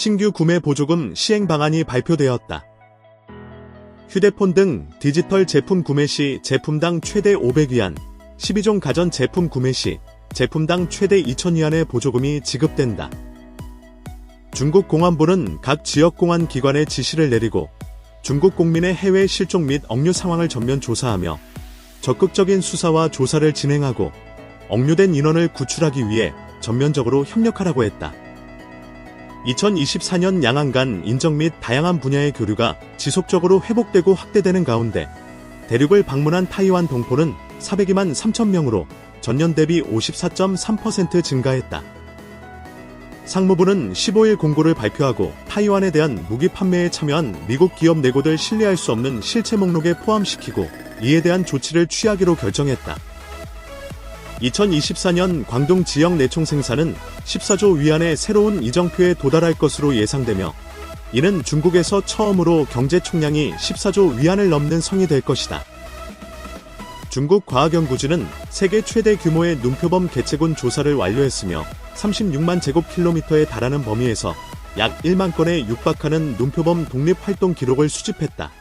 신규 구매 보조금 시행 방안이 발표되었다. 휴대폰 등 디지털 제품 구매 시 제품당 최대 500위안, 12종 가전 제품 구매 시 제품당 최대 2,000위안의 보조금이 지급된다. 중국 공안부는 각 지역 공안 기관에 지시를 내리고 중국 공민의 해외 실종 및 억류 상황을 전면 조사하며 적극적인 수사와 조사를 진행하고 억류된 인원을 구출하기 위해 전면적으로 협력하라고 했다. 2024년 양안 간 인적 및 다양한 분야의 교류가 지속적으로 회복되고 확대되는 가운데 대륙을 방문한 타이완 동포는 402만 3천 명으로 전년 대비 54.3% 증가했다. 상무부는 15일 공고를 발표하고 타이완에 대한 무기 판매에 참여한 미국 기업 내고들 신뢰할 수 없는 실체 목록에 포함시키고 이에 대한 조치를 취하기로 결정했다. 2024년 광동 지역 내총 생산은 14조 위안의 새로운 이정표에 도달할 것으로 예상되며 이는 중국에서 처음으로 경제 총량이 14조 위안을 넘는 성이 될 것이다. 중국 과학연구진은 세계 최대 규모의 눈표범 개체군 조사를 완료했으며 36만 제곱킬로미터에 달하는 범위에서 약 1만 건에 육박하는 눈표범 독립 활동 기록을 수집했다.